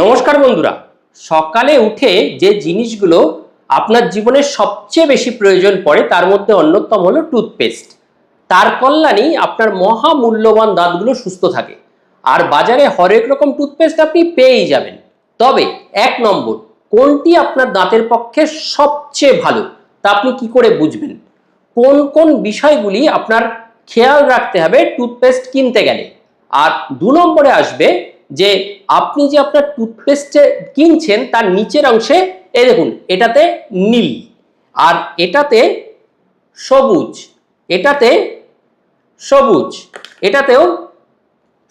নমস্কার বন্ধুরা। সকালে উঠে যে জিনিসগুলো আপনার জীবনে সবচেয়ে বেশি প্রয়োজন পড়ে, তার মধ্যে অন্যতম হলো টুথপেস্ট। তার কল্যাণেই আপনার মহা মূল্যবান দাঁতগুলো সুস্থ থাকে। আর বাজারে হরেক রকম টুথপেস্ট আপনি পেয়েই যাবেন। তবে এক নম্বর, কোনটি আপনার দাঁতের পক্ষে সবচেয়ে ভালো, তা আপনি কি করে বুঝবেন? কোন কোন বিষয়গুলি আপনার খেয়াল রাখতে হবে টুথপেস্ট কিনতে গেলে। আর দু নম্বরে আসবে যে আপনি যে আপনার টুথপেস্টে কিনছেন, তার নিচের অংশে, এই দেখুন, এটাতে নীল আর এটাতে সবুজ এটাতে সবুজ, এটাতেও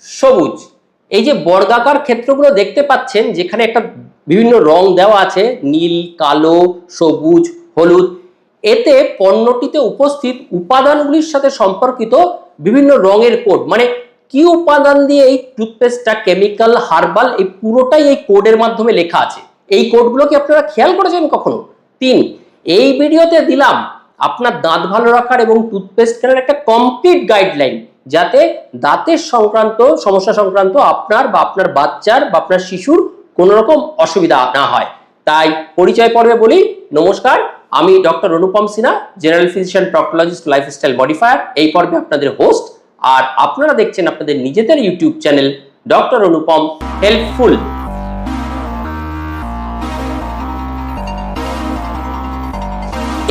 সবুজ। এই যে বর্গাকার ক্ষেত্রগুলো দেখতে পাচ্ছেন, যেখানে একটা বিভিন্ন রং দেওয়া আছে, নীল, কালো, সবুজ, হলুদ, এতে পণ্যটিতে উপস্থিত উপাদানগুলির সাথে সম্পর্কিত বিভিন্ন রঙের কোড মানে কি উপাদান দিয়ে এই টুথপেস্টটা কেমিক্যাল হার্বাল এই পুরোটাই এই কোডের মাধ্যমে লেখা আছে? এই কোডগুলো কি আপনারা খেয়াল করেছেন কখনো? তিন, এই ভিডিওতে দিলাম আপনার দাঁত ভালো রাখার এবং টুথপেস্ট কেনার একটা কমপ্লিট গাইডলাইন যাতে দাঁতের সংক্রান্ত, সমস্যা সংক্রান্ত আপনার বা আপনার বাচ্চার বা আপনার শিশুর কোনো রকম অসুবিধা না হয়। তাই পরিচয় পর্বে বলি, নমস্কার, আমি doctor Anupam Sinha general physician proctologist lifestyle modifier এই পর্বে আপনাদের হোস্ট আর আপনারা দেখছেন আপনাদের নিজেদের YouTube channel doctor Anupam helpful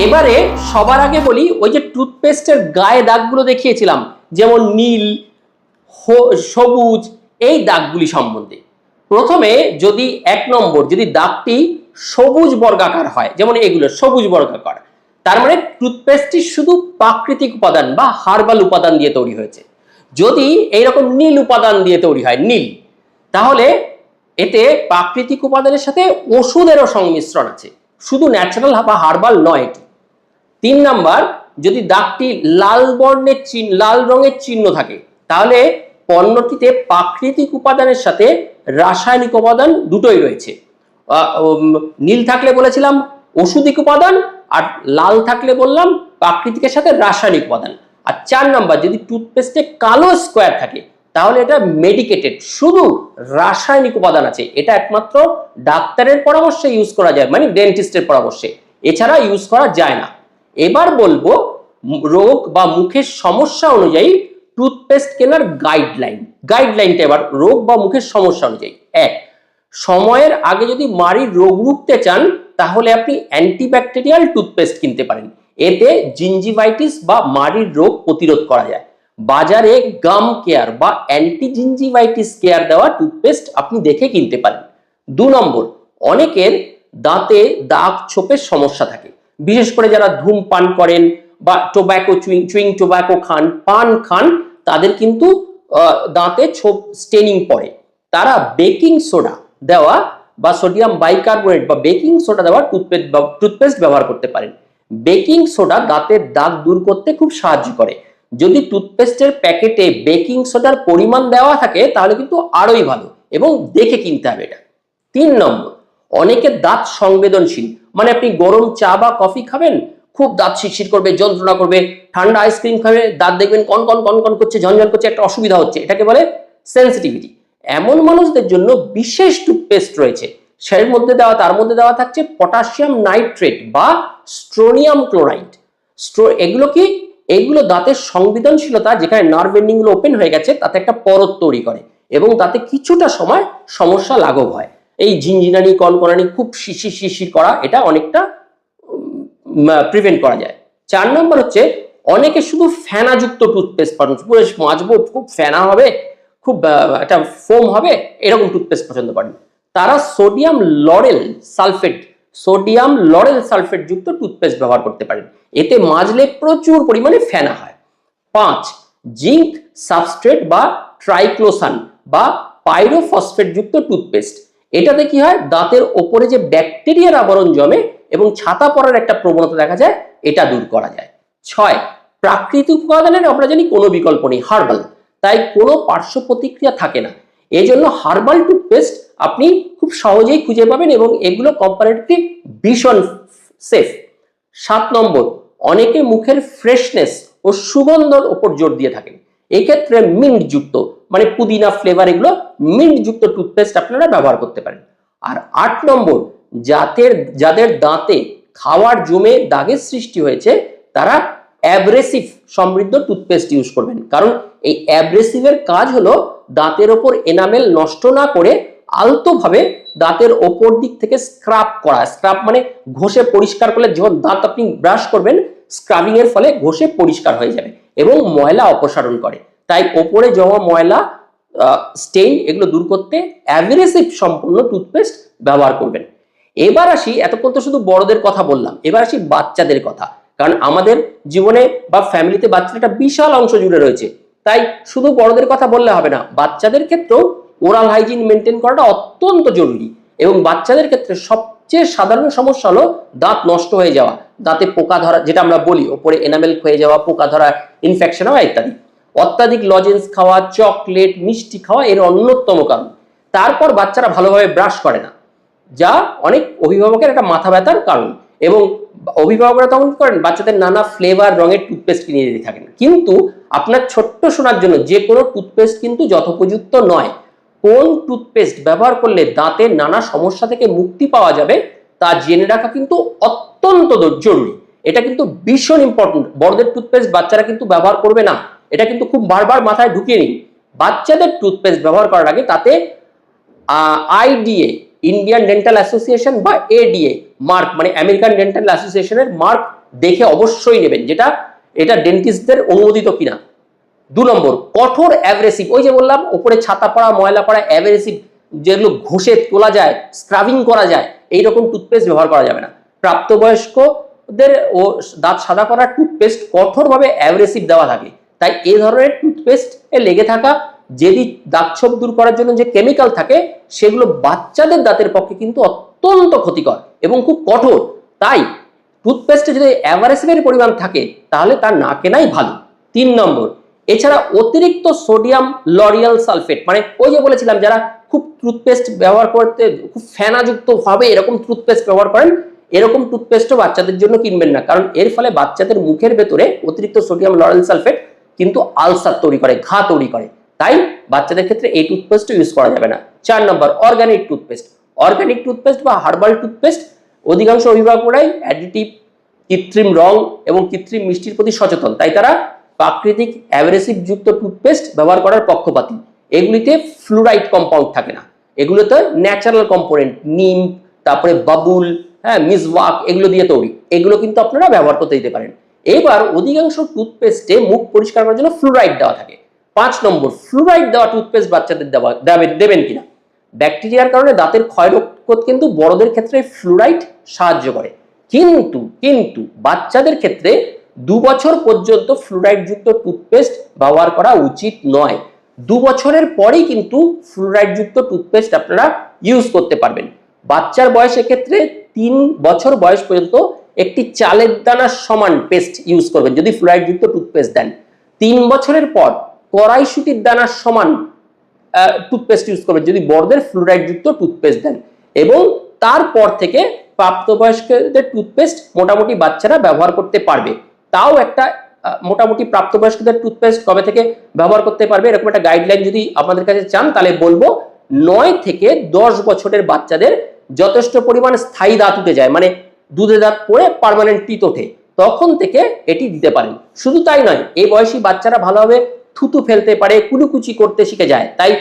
এবারে সবার আগে বলি, ওই যে টুথপেস্টের গায়ে দাগগুলো দেখিয়েছিলাম, যেমন নীল সবুজ, এই দাগগুলি সম্বন্ধে। প্রথমে যদি এক নম্বর, যদি দাগটি সবুজ বর্গাকার হয়, যেমন এগুলো সবুজ বর্গাকার তার মানে টুথপেস্টটি শুধু প্রাকৃতিক উপাদান বা হার্বাল উপাদান দিয়ে তৈরি হয়েছে। যদি এইরকম নীল উপাদান দিয়ে তৈরি হয়, নীল, তাহলে এতে প্রাকৃতিক উপাদানের সাথে ওষুধেরও সংমিশ্রণ আছে। শুধু ন্যাচারাল বা হার্বাল নয় এটি। তিন নাম্বার, যদি দাগটি লাল বর্ণের চিহ্ন, লাল রঙের চিহ্ন থাকে, তাহলে পণ্যটিতে প্রাকৃতিক উপাদানের সাথে রাসায়নিক উপাদান দুটোই রয়েছে। নীল থাকলে বলেছিলাম ওষুধিক উপাদান আর লাল থাকলে বললাম প্রাকৃতিকের সাথে রাসায়নিক উপাদান। আর চার নাম্বার, যদি টুথপেস্টে কালো স্কোয়ার থাকে, তাহলে এটা মেডিকেটেড, শুধু রাসায়নিক উপাদান আছে। এটা একমাত্র ডাক্তারের পরামর্শে ইউজ করা যায় মানে ডেন্টিস্টের পরামর্শে। এছাড়া ইউজ করা যায় না। এবার বলব, রোগ বা মুখের সমস্যা অনুযায়ী টুথপেস্ট কেনার গাইডলাইন গাইডলাইনটা এবার রোগ বা মুখের সমস্যা অনুযায়ী। এক সময়ের আগে যদি মাড়ির রোগ রুখতে চান, তাহলে আপনি অ্যান্টিব্যাকটেরিয়াল টুথপেস্ট কিনতে পারেন। এতে জিঞ্জিভাইটিস বা মাড়ির রোগ প্রতিরোধ করা যায়। বাজারে গাম কেয়ার বা অ্যান্টি জিঞ্জিভাইটিস কেয়ার দেওয়া টুথপেস্ট আপনি দেখে কিনতে পারেন। দু নম্বর, অনেকের দাঁতে দাগ ছোপের সমস্যা থাকে। বিশেষ করে যারা ধূমপান করেন বা টোব্যাকো চুইং চুইং টোব্যাকো খান, পান খান, তাদের কিন্তু দাঁতে ছোপ স্টেনিং পড়ে। তারা বেকিং সোডা দেওয়া বা সোডিয়াম বাইকার্বনেট বা বেকিং সোডা দেওয়া টুথপেস্ট টুথপেস্ট ব্যবহার করতে পারেন। বেকিং সোডা দাঁতের দাগ দূর করতে খুব সাহায্য করে। যদি টুথপেস্টের প্যাকেটে বেকিং সোডার পরিমাণ দেওয়া থাকে, তাহলে কিন্তু আরোই ভালো এবং দেখে কিনতে হবে এটা। তিন নম্বর অনেকের দাঁত সংবেদনশীল মানে আপনি গরম চা বা কফি খাবেন, খুব দাঁত শিরশির করবে, যন্ত্রণা করবে, ঠান্ডা আইসক্রিম খাবে, দাঁত দেখবেন কন কন কন কন করছে, ঝনঝন করছে, একটা অসুবিধা হচ্ছে, এটাকে বলে সেন্সিটিভিটি এমন মানুষদের জন্য বিশেষ টুথপেস্ট রয়েছে। সের মধ্যে দেওয়া, তার মধ্যে দেওয়া থাকছে পটাশিয়াম নাইট্রেট বা স্ট্রোনিয়াম ক্লোরাইড। স্ট্রো, এগুলো কি? এগুলো দাঁতের সংবেদনশীলতা, যেখানে নার্ভ ওপেন হয়ে গেছে, তাতে একটা পরত তৈরি করে এবং তাতে কিছুটা সময় সমস্যা লাঘব হয়। এই ঝিনঝিনানি, কনকনানি খুব শিশির শিশির করা, এটা অনেকটা প্রিভেন্ট করা যায়। চার নম্বর হচ্ছে, অনেকে শুধু ফেনাযুক্ত টুথপেস্ট পছন্দ পুরো মাজবো খুব ফেনা হবে খুব একটা ফোম হবে, এরকম টুথপেস্ট পছন্দ করেন। তারা sodium lauryl sulphate sodium lauryl sulphate যুক্ত টুথপেস্ট ব্যবহার করতে পারেন। এতে মাজলে প্রচুর পরিমাণে ফেনা হয়। পাঁচ জিঙ্ক সাবস্ট্রেট বা ট্রাইক্লোসান বা পাইরোফসফেট যুক্ত টুথপেস্ট এটাতে কি হয়? দাঁতের ওপরে যে ব্যাকটেরিয়ার আবরণ জমে এবং ছাতা পড়ার একটা প্রবণতা দেখা যায়, এটা দূর করা যায়। ছয়, প্রাকৃতিক উপাদানের আমরা জানি কোনো বিকল্প নেই। হার্বাল তাই কোনো পার্শ্ব প্রতিক্রিয়া থাকে না। এই জন্য হার্বাল টুথপেস্ট আপনি খুব সহজেই খুঁজে পাবেন এবং এগুলো কম্পারেটিভলি ভীষণ সেফ সাত নম্বর, অনেকে মুখের ফ্রেশনেস ও সুগন্ধর ওপর জোর দিয়ে থাকেন। এক্ষেত্রে মিন্ট যুক্ত মানে পুদিনা ফ্লেভার এগুলো মিন্ট যুক্ত টুথপেস্ট আপনারা ব্যবহার করতে পারেন। আর আট নম্বর যাদের যাদের দাঁতে খাওয়ার জমে দাগের সৃষ্টি হয়েছে, তারা অ্যাব্রেসিভ সমৃদ্ধ টুথপেস্ট ইউজ করবেন। কারণ এই অ্যাব্রেসিভের কাজ হলো দাঁতের ওপর এনামেল নষ্ট না করে আলতোভাবে দাঁতের ওপর দিক থেকে স্ক্রাব করা। স্ক্রাব মানে ঘষে পরিষ্কার করলে যখন দাঁত আপনি ব্রাশ করবেন স্ক্রাবিং এর ফলে ঘষে পরিষ্কার হয়ে যাবে এবং ময়লা অপসারণ করে। তাই ওপরে জমা ময়লা স্টেইন এগুলো দূর করতে অ্যাগ্রেসিভ সম্পূর্ণ টুথপেস্ট ব্যবহার করবেন। এবার আসি, এতক্ষণ তো শুধু বড়দের কথা বললাম, এবার আসি বাচ্চাদের কথা। কারণ আমাদের জীবনে বা ফ্যামিলিতে বাচ্চার একটা বিশাল অংশ জুড়ে রয়েছে। তাই শুধু বড়দের কথা বললে হবে না, বাচ্চাদের ক্ষেত্রেও ওরাল হাইজিন মেনটেন করাটা অত্যন্ত জরুরি এবং বাচ্চাদের ক্ষেত্রে সবচেয়ে সাধারণ সমস্যা হলো দাঁত নষ্ট হয়ে যাওয়া, দাঁতে পোকা ধরা যেটা আমরা বলি, ওপরে এনামেল হয়ে যাওয়া, পোকা ধরা ইনফেকশন হওয়া ইত্যাদি। অত্যাধিক লজেন্স খাওয়া চকলেট মিষ্টি খাওয়া এর অন্যতম কারণ। তারপর বাচ্চারা ভালোভাবে ব্রাশ করে না, যা অনেক অভিভাবকের একটা মাথা ব্যথার কারণ। এবং অভিভাবকরা তখন করেন? বাচ্চাদের নানা ফ্লেভার রঙের টুথপেস্ট কিনে দিতে থাকেন। কিন্তু আপনার ছোট্ট শোনার জন্য যে কোনো টুথপেস্ট কিন্তু যথোপযুক্ত নয়। কোন টুথপেস্ট ব্যবহার করলে দাঁতের নানা সমস্যা থেকে মুক্তি পাওয়া যাবে তা জেনে রাখা কিন্তু অত্যন্ত জরুরি। এটা কিন্তু ভীষণ ইম্পর্টেন্ট বড়দের টুথপেস্ট বাচ্চারা কিন্তু ব্যবহার করবে না। এটা কিন্তু খুব বারবার মাথায় ঢুকিয়ে নিন। বাচ্চাদের টুথপেস্ট ব্যবহার করার আগে তাতে আইডিএ ইন্ডিয়ান ডেন্টাল অ্যাসোসিয়েশন বা এডিএ মার্ক মানে আমেরিকান ডেন্টাল অ্যাসোসিয়েশনের মার্ক দেখে অবশ্যই নেবেন, যেটা, এটা ডেন্টিস্টদের অনুমোদিত কিনা। দু নম্বর, কঠোর অ্যাগ্রেসিভ ওই যে বললাম, ওপরে ছাতা পড়া, ময়লা পড়া অ্যাগ্রেসিভ যেগুলো ঘষে তোলা যায় স্ক্রাবিং করা যায় এই রকম টুথপেস্ট ব্যবহার করা যাবে না। প্রাপ্তবয়স্কদের ও দাঁত সাদা করার টুথপেস্ট কঠোরভাবে অ্যাগ্রেসিভ দেওয়া থাকে। তাই এই ধরনের টুথপেস্ট এ লেগে থাকা যদি দাগছোপ দূর করার জন্য যে কেমিক্যাল থাকে, সেগুলো বাচ্চাদের দাঁতের পক্ষে কিন্তু অত্যন্ত ক্ষতিকর এবং খুব কঠোর। তাই টুথপেস্টে যদি অ্যাভারেসিভের পরিমাণ থাকে, তাহলে তা না কেনাই ভালো। তিন নম্বর, এছাড়া অতিরিক্ত সোডিয়াম লরিয়াল সালফেট মানে ওই যে বলেছিলাম যারা খুব টুথপেস্ট ব্যবহার করতে, খুব ফেনাযুক্ত ভাবে এরকম টুথপেস্ট ব্যবহার করেন, এরকম টুথপেস্টও বাচ্চাদের জন্য কিনবেন না। কারণ এর ফলে বাচ্চাদের মুখের ভেতরে অতিরিক্ত সোডিয়াম লরিয়াল সালফেট কিন্তু আলসার তৈরি করে, ঘা তৈরি করে। তাই বাচ্চাদের ক্ষেত্রে এই টুথপেস্ট ইউজ করা যাবে না। চার নম্বর অর্গানিক টুথপেস্ট অর্গানিক টুথপেস্ট বা হার্বাল টুথপেস্ট অধিকাংশ অভিভাবকরাই অ্যাডিটিভ কৃত্রিম রং এবং কৃত্রিম মিষ্টির প্রতি সচেতন। তাই তারা প্রাকৃতিক অ্যাভারেসিভ যুক্ত টুথপেস্ট ব্যবহার করার পক্ষপাতী। এগুলিতে ফ্লুরাইড কম্পাউন্ড থাকে না। এগুলোতে ন্যাচারাল কম্পোনেন্ট নিম, তারপরে বাবুল হ্যাঁ মিসওয়াক এগুলো দিয়ে তৈরি। এগুলো কিন্তু আপনারা ব্যবহার করতে দিতে পারেন। এবার অধিকাংশ টুথপেস্টে মুখ পরিষ্কার করার জন্য ফ্লুরাইড দেওয়া থাকে। পাঁচ নম্বর ফ্লুরাইড দেওয়া টুথপেস্ট বাচ্চাদের দেওয়া দেবেন কিনা? ব্যাকটেরিয়ার কারণে দাঁতের ক্ষয় রোধ কিন্তু বড়দের ক্ষেত্রে ফ্লুরাইড সাহায্য করে। কিন্তু কিন্তু বাচ্চাদের ক্ষেত্রে দু বছর পর্যন্ত ফ্লুরাইড যুক্ত টুথপেস্ট ব্যবহার করা উচিত নয়। দু বছরের পরেই কিন্তু ফ্লুরাইড যুক্ত টুথপেস্ট আপনারা ইউজ করতে পারবেন। বাচ্চার বয়সের ক্ষেত্রে তিন বছর বয়স পর্যন্ত একটি চালের দানার সমান পেস্ট ইউজ করবেন, যদি ফ্লুরাইড যুক্ত টুথপেস্ট দেন। তিন বছরের পর কড়াইশুটির দানার সমান টুথপেস্ট ইউজ করবেন। যদি বড়দের ফ্লুরাইড যুক্ত টুথপেস্ট দেন। এবং তারপর থেকে প্রাপ্তবয়স্কদের টুথপেস্ট মোটামুটি বাচ্চারা ব্যবহার করতে পারবে। তাও একটা মোটামুটি প্রাপ্তবয়স্কদের টুথপেস্ট কবে থেকে ব্যবহার করতে পারবে, এরকম একটা গাইডলাইন যদি আপনাদের কাছে চান, তাহলে বলব নয় থেকে দশ বছরের বাচ্চাদের যথেষ্ট পরিমাণ স্থায়ী দাঁত উঠে যায়। মানে দুধে দাঁত পড়ে পার্মানেন্ট টিত ওঠে। তখন থেকে এটি দিতে পারেন। শুধু তাই নয়, এই বয়সী বাচ্চারা ভালোভাবে থুতু ফেলতে পারে কুলুকুচি করতে শিখে যায়। তাই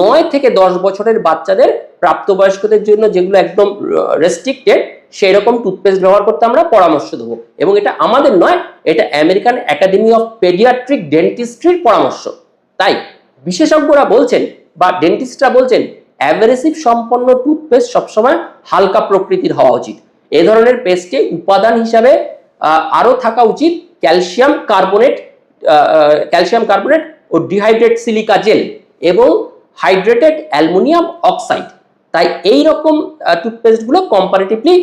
নয় থেকে দশ বছরের বাচ্চাদের প্রাপ্তবয়স্কদের জন্য যেগুলো একদম রেস্ট্রিক্টেড সেই রকম টুথপেস্ট ব্যবহার করতে আমরা পরামর্শ দেবো। এবং এটা আমাদের নয় এটা আমেরিকান একাডেমি অফ পেডিয়াট্রিক ডেন্টিস্ট্রির পরামর্শ। তাই বিশেষজ্ঞরা বলছেন বা ডেন্টিস্টরা বলছেন অ্যাভারেসিভ সম্পন্ন টুথপেস্ট সবসময় হালকা প্রকৃতির হওয়া উচিত। এ ধরনের পেস্টে উপাদান হিসাবে আহ, আরও থাকা উচিত ক্যালসিয়াম কার্বনেট ক্যালসিয়াম কার্বনেট ও ডিহাইড্রেট সিলিকা জেল এবং হাইড্রেটেড অ্যালুমিনিয়াম অক্সাইড। তাই এই রকম টুথপেস্টগুলো কম্পারেটিভলি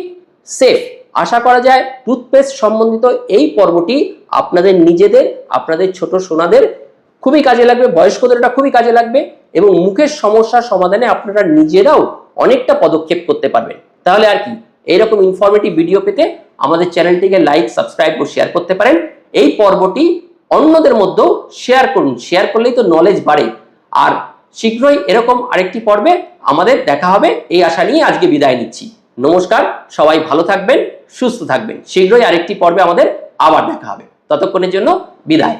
সেফ আশা করা যায় টুথপেস্ট সম্বন্ধিত এই পর্বটি আপনাদের নিজেদের, আপনাদের ছোট সোনাদের খুবই কাজে লাগবে, বয়স্কদের এটা খুবই কাজে লাগবে এবং মুখের সমস্যার সমাধানে আপনারা নিজেরাও অনেকটা পদক্ষেপ করতে পারবেন। তাহলে আর কি, এইরকম ইনফরমেটিভ ভিডিও পেতে আমাদের চ্যানেলটিকে লাইক সাবস্ক্রাইব ও শেয়ার করতে পারেন। এই পর্বটি অন্যদের মধ্যেও শেয়ার করুন। শেয়ার করলেই তো নলেজ বাড়ে। আর শীঘ্রই এরকম আরেকটি পর্বে আমাদের দেখা হবে। এই আশা নিয়ে আজকে বিদায় নিচ্ছি। নমস্কার, সবাই ভালো থাকবেন, সুস্থ থাকবেন। শীঘ্রই আরেকটি পর্বে আমাদের আবার দেখা হবে। ততক্ষণের জন্য বিদায়।